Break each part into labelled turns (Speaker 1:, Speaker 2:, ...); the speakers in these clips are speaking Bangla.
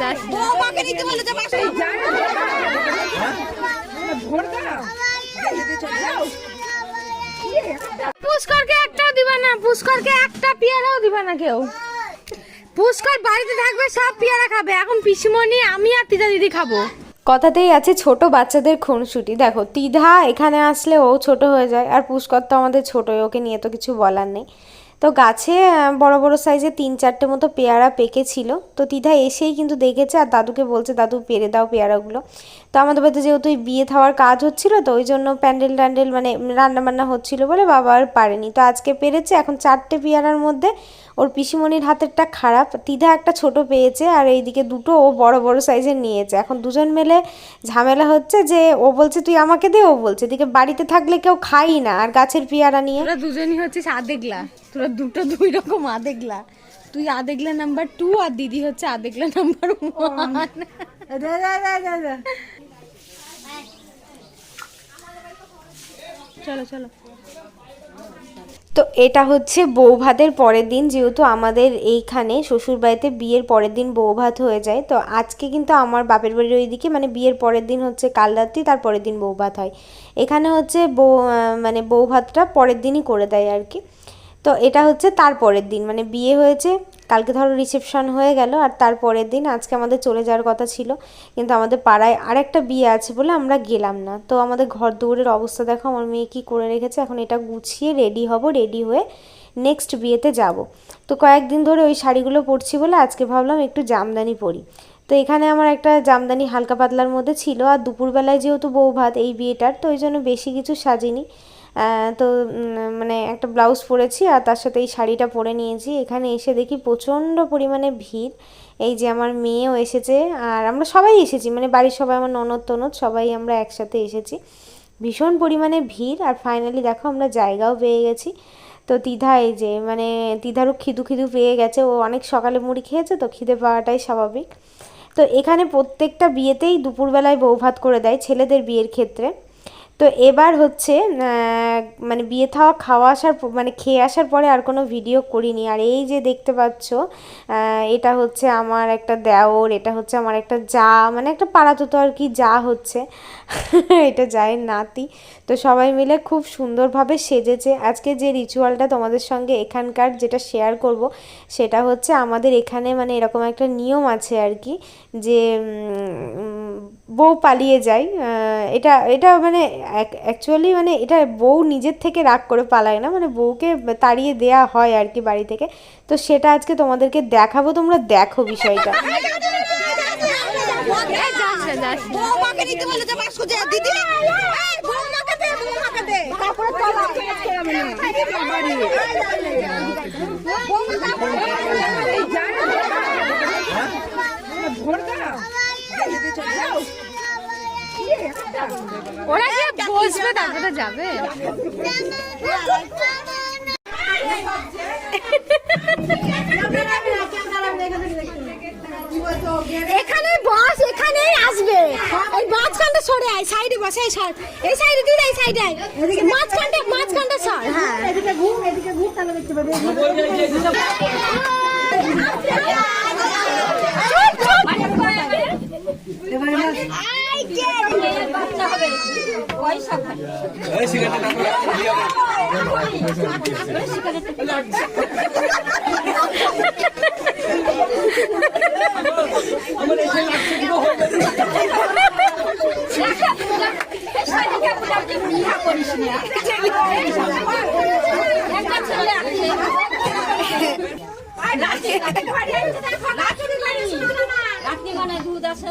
Speaker 1: যাস পুষ্করকে একটাও দিবা না পুষ্করকে একটা পেয়ারাও দিবা না কেউ। পুষ্কর বাড়িতে থাকবে সব পেয়ারা খাবে। এখন পিসিমণি আমি আর তিতা দিদি খাব।
Speaker 2: কথাতেই আছে ছোট বাচ্চাদের খুনসুটি। দেখো তিধা এখানে আসলে ও ছোট হয়ে যায় আর পুষ্কর তো আমাদের ছোটই ওকে নিয়ে তো কিছু বলার নেই। তো গাছে বড় বড় সাইজে তিন চারটে মতো পেয়ারা পেকেছিল। তো তিধা এসেই কিন্তু দেখেছে আর দাদুকে বলছে, দাদু, পেরে দাও পেয়ারাগুলো। তো আমাদের বাড়িতে যেহেতু বিয়ে থাওয়ার কাজ হচ্ছিল, তো ওই জন্য প্যান্ডেল ট্যান্ডেল মানে রান্না বান্না হচ্ছিল বলে বাবা আর পারেনি। তো আজকে পেরেছে, এখন চারটে পেয়ারার মধ্যে ওর পিসিমণির হাতেরটা খারাপ। তিধা একটা ছোট পেয়েছে আর এইদিকে দুটো ও বড় বড় সাইজের নিয়েছে। এখন দুজন মিলে ঝামেলা হচ্ছে যে ও বলছে তুই আমাকে দে ও বলছে। এদিকে বাড়িতে থাকলে কেউ খাই না আর গাছের পেয়ারা নিয়ে।
Speaker 1: তোরা দুজনই হচ্ছে আদেগলা। তোরা দুটো দুই রকম আদেগলা। তুই আদেগলা নাম্বার টু আর দিদি হচ্ছে আদেগলা নাম্বার ওয়ান চলো চলো।
Speaker 2: তো এটা হচ্ছে বৌভাতের পরের দিন, যেহেতু আমাদের এইখানে শ্বশুরবাড়িতে বিয়ের পরের দিন বৌভাত হয়ে যায়, তো আজকে কিন্তু আমার বাপের বাড়ির ওইদিকে মানে বিয়ের পরের দিন হচ্ছে কাল রাত্রি তার পরের দিন বৌভাত হয়। এখানে হচ্ছে মানে মানে বৌভাতটা পরের দিনই করে দেয় আর কি। তো এটা হচ্ছে তার পরের দিন মানে বিয়ে হয়েছে কালকে ধরো রিসেপশন হয়ে গেল আর তার পরের দিন আজকে আমাদের চলে যাওয়ার কথা ছিল। কিন্তু আমাদের পাড়ায় আরেকটা বিয়ে আছে বলে আমরা গেলাম না। তো আমাদের ঘর দৌড়ের অবস্থা দেখো, আমার মেয়ে কী করে রেখেছে, এখন এটা গুছিয়ে রেডি হব রেডি হয়ে নেক্সট বিয়েতে যাব। তো কয়েকদিন ধরে ওই শাড়িগুলো পরছি বলে আজকে ভাবলাম একটু জামদানি পরি। তো এখানে আমার একটা জামদানি হালকা পাতলার মধ্যে ছিল আর দুপুরবেলায় যেহেতু বউ ভাত এই বিয়েটার, তো ওই জন্য বেশি কিছু সাজিনি। তো মানে একটা ব্লাউজ পরেছি আর তার সাথে এই শাড়িটা পরে নিয়েছি। এখানে এসে দেখি প্রচণ্ড পরিমাণে ভিড়। এই যে আমার মেয়েও এসেছে আর আমরা সবাই এসেছি মানে বাড়ির সবাই, আমার ননদ টনদ সবাই আমরা একসাথে এসেছি। ভীষণ পরিমাণে ভিড় আর ফাইনালি দেখো আমরা জায়গাও পেয়ে গেছি। তো তিধা এই যে মানে তিধারও খিদু খিদু পেয়ে গেছে। ও অনেক সকালে মুড়ি খেয়েছে তো খিদে পাওয়াটাই স্বাভাবিক। তো এখানে প্রত্যেকটা বিয়েতেই দুপুরবেলায় বউ ভাত করে দেয় ছেলেদের বিয়ের ক্ষেত্রে। তো এবার হচ্ছে মানে বিয়ে থাওয়া, খাওয়া আসার মানে খেয়ে আসার পরে আর কোনো ভিডিও করিনি। আর এই যে দেখতে পাচ্ছ এটা হচ্ছে আমার একটা দেওর, এটা হচ্ছে আমার একটা যা মানে একটা পাড়াতো তো আর কি যা হচ্ছে। এটা যায় নাতি। তো সবাই মিলে খুব সুন্দরভাবে সেজেছে। আজকে যে রিচুয়ালটা তোমাদের সঙ্গে এখানকার যেটা শেয়ার করব, সেটা হচ্ছে আমাদের এখানে মানে এরকম একটা নিয়ম আছে আর কি, যে বউ পালিয়ে যায় এটা এটা মানে অ্যাকচুয়ালি মানে এটা বউ নিজের থেকে রাগ করে পালায় না মানে বউকে তাড়িয়ে দেয়া হয় আর কি বাড়ি থেকে। তো সেটা আজকে তোমাদেরকে দেখাবো তোমরা দেখো বিষয়টা।
Speaker 3: তারপরে
Speaker 1: ওরা কি বসবে, তারপরে যাবে।
Speaker 3: এখানে বস, এখানেই আসবে। এই মাঝখানটা সরে আয়, সাইডে বসে, এই সাইড এই সাইডে দিদি এই সাইডে আয়। মাঝখানটা মাঝখানটা সর হ্যাঁ। এদিকে ঘুর এদিকে ঘুর তাহলে দেখতে পাবে
Speaker 1: রাত্রি মানে দুধ আছে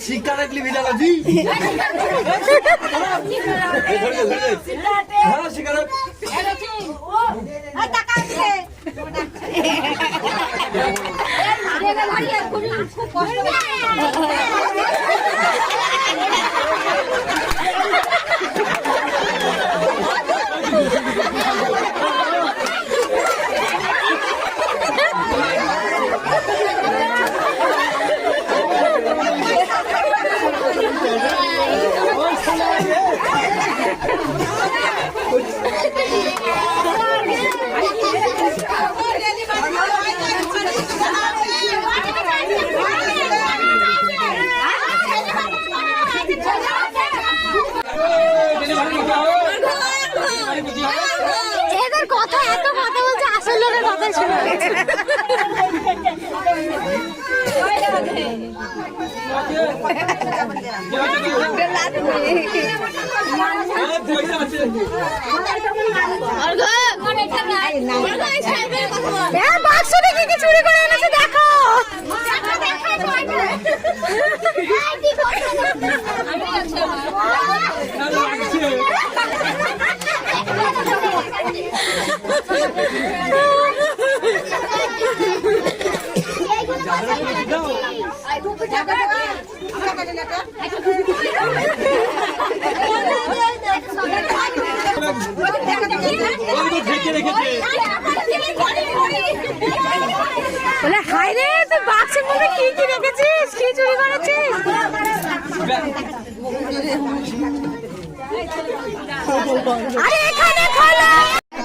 Speaker 4: শিক্ষা
Speaker 3: দেখলি বিদালাজি বাক্স দেখি কি চুরি করে এনেছে দেখো। বলে হাই রে তুই বাক্সের মধ্যে কি কি রেখেছিস? কি চুরি করেছিস? আরে, এখানে খোলো!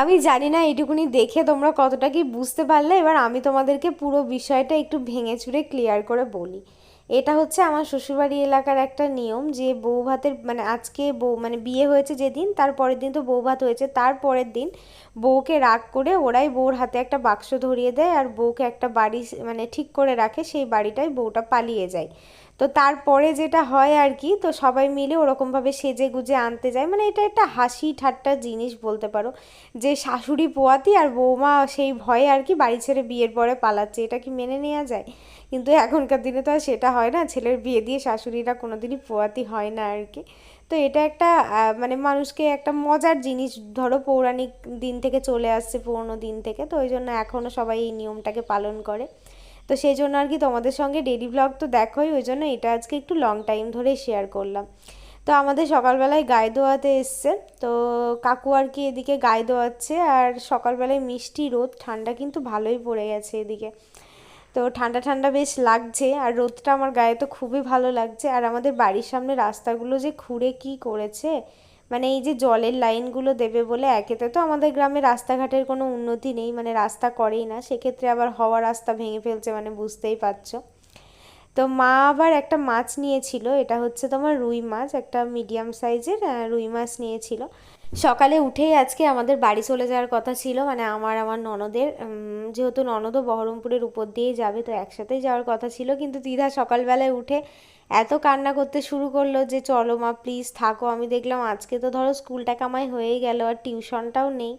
Speaker 2: আমি জানি না, এইটুকুনি দেখে তোমরা কতটা কি বুঝতে পারলে। এবার আমি তোমাদেরকে পুরো বিষয়টা একটু ভেঙে চুরে ক্লিয়ার করে বলি। এটা হচ্ছে আমার শ্বশুরবাড়ি এলাকার একটা নিয়ম যে বউ ভাতের মানে আজকে বউ মানে বিয়ে হয়েছে যেদিন, তার পরের দিন তো বউ ভাত হয়েছে, তার পরের দিন বউকে রাগ করে ওরাই বউর হাতে একটা বাক্স ধরিয়ে দেয় আর বউকে একটা বাড়ি মানে ঠিক করে রাখে, সেই বাড়িটায় বউটা পালিয়ে যায়। তো তারপরে যেটা হয় আর কি, তো সবাই মিলে ওরকমভাবে সেজে গুজে আনতে যায়। মানে এটা একটা হাসি ঠাট্টা জিনিস বলতে পারো। যে শাশুড়ি পোয়াতি আর বৌমা সেই ভয়ে আর কি বাড়ি ছেড়ে বিয়ের পরে পালাচ্ছে। এটা কি মেনে নেওয়া যায়? কিন্তু এখনকার দিনে তো আর সেটা হয় না। ছেলের বিয়ে দিয়ে শাশুড়িরা কোনোদিনই পোয়াতি হয় না আর কি। তো এটা একটা মানে মানুষকে একটা মজার জিনিস। ধরো পৌরাণিক দিন থেকে চলে আসছে, পুরোনো দিন থেকে। তো ওই জন্য এখনও সবাই এই নিয়মটাকে পালন করে। তো সেই জন্য আর কি তোমাদের সঙ্গে ডেলি ব্লগ তো দেখোই, ওই জন্য এটা আজকে একটু লং টাইম ধরে শেয়ার করলাম। তো আমাদের সকালবেলায় গায়ে দোয়াতে এসছে, তো কাকু আর কি এদিকে গায়ে দোয়াচ্ছে আর সকালবেলায় মিষ্টি রোদ, ঠান্ডা কিন্তু ভালোই পড়ে গেছে এদিকে। তো ঠান্ডা ঠান্ডা বেশ লাগছে, আর রোদটা আমার গায়ে তো খুবই ভালো লাগছে, আর আমাদের বাড়ির সামনে রাস্তাগুলো যে খুঁড়ে কি করেছে মানে এই যে জলের লাইনগুলো দেবে বলে একেতে তো আমাদের গ্রামে রাস্তাঘাটের কোনো উন্নতি নেই মানে রাস্তা করেই না, সেক্ষেত্রে আবার হওয়া রাস্তা ভেঙে ফেলছে মানে বুঝতেই পারছ। তো মা আবার একটা মাছ নিয়েছিল, এটা হচ্ছে তোমার রুই মাছ, একটা মিডিয়াম সাইজের রুই মাছ নিয়েছিল। সকালে উঠেই আজকে আমাদের বাড়ি চলে যাওয়ার কথা ছিল মানে আমার আমার ননদের। যেহেতু ননদও বহরমপুরের উপর দিয়েই যাবে, তো একসাথেই যাওয়ার কথা ছিল। কিন্তু দিদা সকালবেলায় উঠে এত কান্না করতে শুরু করল যে, চলো মা প্লিজ থাকো। আমি দেখলাম আজকে তো ধরো স্কুলটা কামাই হয়েই গেল, আর টিউশনটাও নেই।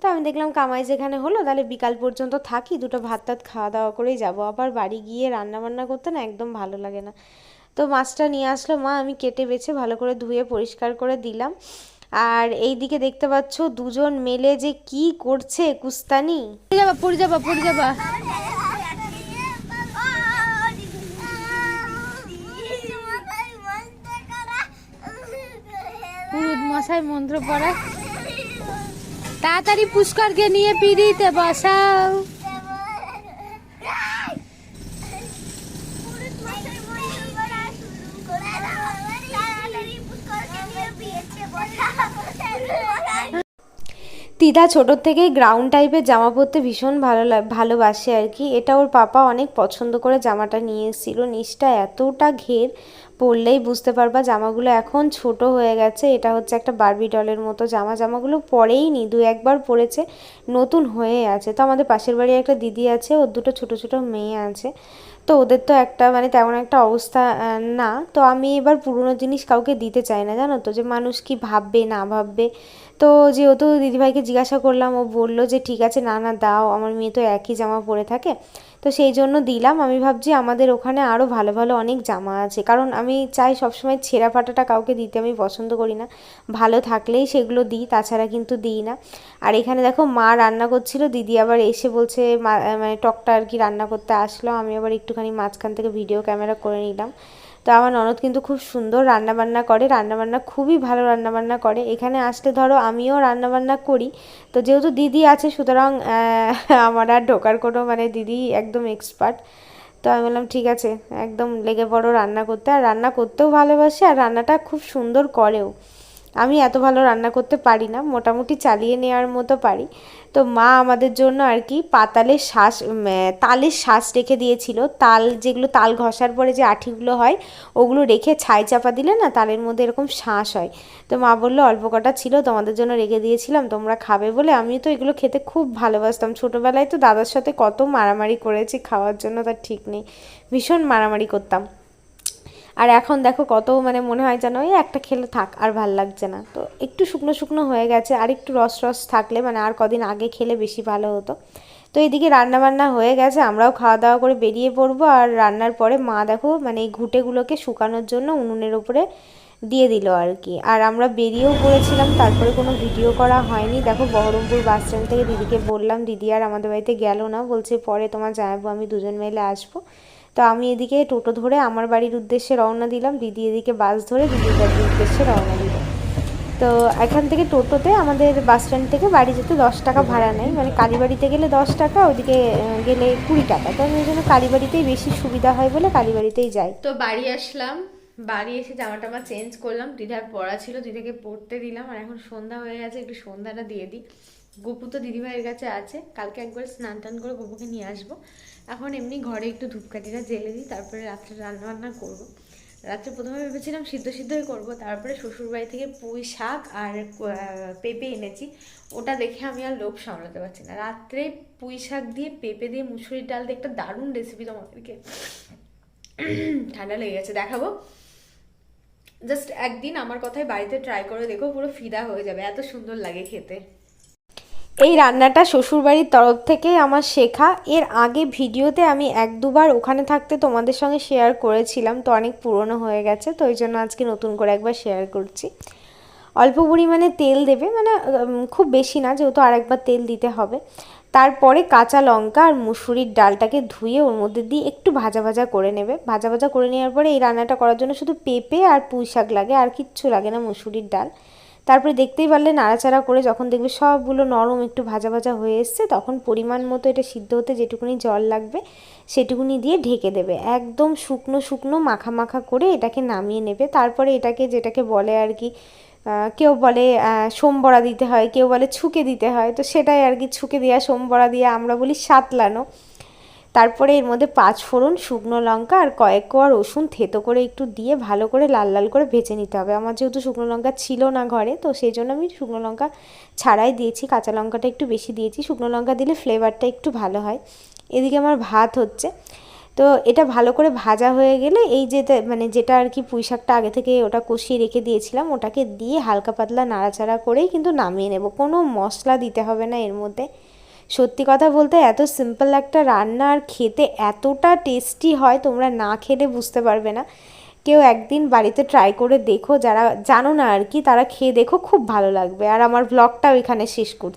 Speaker 2: তো আমি দেখলাম কামাই যেখানে হলো, তাহলে বিকাল পর্যন্ত থাকি, দুটো ভাত টাত খাওয়া দাওয়া করেই যাব। আবার বাড়ি গিয়ে রান্না বান্না করতে না একদম ভালো লাগে না। তো মাছটা নিয়ে আসলো মা, আমি কেটে বেছে ভালো করে ধুয়ে পরিষ্কার করে দিলাম। আর এই দিকে দেখতে পাচ্ছ দুজন মেলে যে কি করছে কুস্তানি।
Speaker 1: যাবা, পড়ে যাবা পড়ে যাবা। মশাই মন্ত্র পড়া তাড়াতাড়ি পুষ্করকে নিয়ে পিড়িতে বসাও।
Speaker 2: তিদা ছোটোর থেকেই গ্রাউন্ড টাইপের জামা পরতে ভীষণ ভালো ভালোবাসে আর কি। এটা ওর পাপা অনেক পছন্দ করে জামাটা নিয়ে এসেছিল। নিচটা এতটা ঘের, পরলেই বুঝতে পারবা জামাগুলো এখন ছোট হয়ে গেছে। এটা হচ্ছে একটা বারবি ডলের মতো জামা। জামাগুলো পরেই নি, দু একবার পরেছে, নতুন হয়ে আছে। তো আমাদের পাশের বাড়ি একটা দিদি আছে, ওর দুটো ছোট ছোট মেয়ে আছে। তো ওদের তো একটা মানে তেমন একটা অবস্থা না। তো আমি এবার পুরনো জিনিস কাউকে দিতে চাই না, জানো তো, যে মানুষ কি ভাববে, না ভাববে। তো যেহেতু দিদিভাইকে জিজ্ঞাসা করলাম, ও বলল যে, ঠিক আছে, না না, দাও, আমার মেয়ে তো একই জামা পরে থাকে। তো সেই জন্য দিলাম। আমি ভাবছি আমাদের ওখানে আরও ভালো ভালো অনেক জামা আছে। কারণ আমি চাই সবসময় ছেঁড়া ফাটাটা কাউকে দিতে, আমি পছন্দ করি না। ভালো থাকলেই সেগুলো দিই, তাছাড়া কিন্তু দিই না। আর এখানে দেখো মা রান্না করছিল, দিদি আবার এসে বলছে মানে টকটা আর কি রান্না করতে আসলো। আমি আবার একটুখানি মাঝখান থেকে ভিডিও ক্যামেরা করে নিলাম। তো আমার ননদ কিন্তু খুব সুন্দর রান্নাবান্না করে, রান্নাবান্না খুবই ভালো রান্নাবান্না করে। এখানে আসলে ধরো আমিও রান্নাবান্না করি। তো যেহেতু দিদি আছে, সুতরাং আমার আর ঢোকার কোনো মানে দিদি একদম এক্সপার্ট তো আমি বললাম, ঠিক আছে, একদম লেগে পড়ো রান্না করতে। আর রান্না করতেও ভালোবাসে, আর রান্নাটা খুব সুন্দর করেও। আমি এত ভালো রান্না করতে পারি না, মোটামুটি চালিয়ে নেওয়ার মতো পারি। তো মা আমাদের জন্য আর কি পাতালের শ্বাস তালের শ্বাস রেখে দিয়েছিল। তাল যেগুলো তাল ঘষার পরে যে আঠিগুলো হয়, ওগুলো রেখে ছাই চাপা দিলে না তালের মধ্যে এরকম শ্বাস হয়। তো মা বলল, অল্প কটা ছিল, তোমাদের জন্য রেখে দিয়েছিলাম, তোমরা খাবে বলে আমি তো এগুলো খেতে খুব ভালোবাসতাম। ছোটোবেলায় তো দাদার সাথে কত মারামারি করেছি, খাওয়ার জন্য তার ঠিক নেই। ভীষণ মারামারি করতাম। আর এখন দেখো কত মানে মনে হয় যেন ওই একটা খেলে থাক, আর ভালো লাগছে না। তো একটু শুকনো শুকনো হয়ে গেছে, আর একটু রস রস থাকলে মানে আর কদিন আগে খেলে বেশি ভালো হতো। তো এইদিকে রান্না বান্না হয়ে গেছে, আমরাও খাওয়া দাওয়া করে বেরিয়ে পড়ব, আর রান্নার পরে মা দেখো মানে এই ঘুঁটেগুলোকে শুকানোর জন্য উনুনের উপরে দিয়ে দিল আর কি। আর আমরা বেরিয়েও পড়েছিলাম, তারপরে কোনো ভিডিও করা হয়নি। দেখো বহরমপুর বাস স্ট্যান্ড থেকে দিদিকে বললাম, দিদি আর আমাদের বাড়িতে গেল না। বলছে, পরে তোমার জানাব আমি দুজন মিলে আসব। তো আমি এদিকে টোটো ধরে আমার বাড়ির উদ্দেশ্যে রওনা দিলাম। দিদি এদিকে বাস ধরে দিদির বাড়ির উদ্দেশ্যে রওনা দিল। তো এখান থেকে টোটোতে আমাদের বাস স্ট্যান্ড থেকে বাড়ি যেতে দশ টাকা ভাড়া নেয়। মানে কালীবাড়িতে গেলে দশ টাকা ওদিকে গেলে কুড়ি টাকা। তো আমি জন্য কালীবাড়িতেই বেশি সুবিধা হয় বলে কালীবাড়িতেই যাই।
Speaker 1: তো বাড়ি আসলাম। বাড়ি এসে জামা টামা চেঞ্জ করলাম। দিদার পড়া ছিল, দিদাকে পড়তে দিলাম। আর এখন সন্ধ্যা হয়ে গেছে, একটু সন্ধ্যাটা দিয়ে দিই। গপু তো দিদিভাইয়ের কাছে আছে। কালকে একবার স্নান টান করে গপুকে নিয়ে আসব। এখন এমনি ঘরে একটু ধূপকাঠিটা জেলে দিই, তারপরে রাত্রে রান্না বান্না করব। রাত্রে প্রথমে ভেবেছিলাম সিদ্ধ সিদ্ধই করব, তারপরে শ্বশুরবাড়ি থেকে পুঁই শাক আর পেঁপে এনেছি। ওটা দেখে আমি আর লোভ সামলাতে পারছি না। রাত্রে পুঁই শাক দিয়ে পেঁপে দিয়ে মুসুরির ডাল দিয়ে একটা দারুণ রেসিপি তোমাদেরকে ঠান্ডা লেগে গেছে, দেখাবো। জাস্ট একদিন আমার কথায় বাড়িতে ট্রাই করে দেখো, পুরো ফিদা হয়ে যাবে, এত সুন্দর লাগে খেতে।
Speaker 2: এই রান্নাটা শ্বশুরবাড়ির তরফ থেকে আমার শেখা। এর আগে ভিডিওতে আমি এক দুবার ওখানে থাকতে তোমাদের সঙ্গে শেয়ার করেছিলাম, তো অনেক পুরনো হয়ে গেছে, তো ওই জন্য আজকে নতুন করে একবার শেয়ার করছি। অল্প পরিমাণে তেল দেবে মানে খুব বেশি না, যেহেতু আরেকবার তেল দিতে হবে। তারপরে কাঁচা লঙ্কা আর মুসুরির ডালটাকে ধুয়ে ওর মধ্যে দিয়ে একটু ভাজা ভাজা করে নেবে। ভাজা ভাজা করে নেওয়ার পরে এই রান্নাটা করার জন্য শুধু পেঁপে আর পুঁই শাক লাগে, আর কিচ্ছু লাগে না মুসুরির ডাল। তারপরে দেখতেই পারলে নাড়াচাড়া করে যখন দেখবে সবগুলো নরম একটু ভাজা ভাজা হয়ে এসছে, তখন পরিমাণ মতো এটা সিদ্ধ হতে যেটুকুনি জল লাগবে সেটুকুনি দিয়ে ঢেকে দেবে। একদম শুকনো শুকনো মাখা মাখা করে এটাকে নামিয়ে নেবে। তারপরে এটাকে যেটাকে বলে আর কি কেউ বলে সোমবড়া দিতে হয়, কেউ বলে ছুকে দিতে হয়। তো সেটাই আর কি ছুকে দেওয়া সোমবড়া দিয়ে আমরা বলি সাতলানো। তারপরে এর মধ্যে পাঁচ ফোড়ন, শুকনো লঙ্কা আর কয়েক কোয়া রসুন থেতো করে একটু দিয়ে ভালো করে লাল লাল করে ভেজে নিতে হবে। আমার যেহেতু শুকনো লঙ্কা ছিল না ঘরে, তো সেই জন্য আমি শুকনো লঙ্কা ছাড়াই দিয়েছি, কাঁচা লঙ্কাটা একটু বেশি দিয়েছি। শুকনো লঙ্কা দিলে ফ্লেভারটা একটু ভালো হয়। এদিকে আমার ভাত হচ্ছে। তো এটা ভালো করে ভাজা হয়ে গেলে এই যে মানে যেটা আর কি পুঁই শাকটা আগে থেকে ওটা কষিয়ে রেখে দিয়েছিলাম, ওটাকে দিয়ে হালকা পাতলা নাড়াচাড়া করেই কিন্তু নামিয়ে নেব। কোনো মশলা দিতে হবে না এর মধ্যে। সত্যি কথা বলতে এত সিম্পল একটা রান্না আর খেতে এতটা টেস্টি হয়, তোমরা না খেলে বুঝতে পারবে না। কেউ একদিন বাড়িতে ট্রাই করে দেখো, যারা জানো না আর কি, তারা খেয়ে দেখো, খুব ভালো লাগবে। আর আমার ব্লগটাও এখানে শেষ করছি।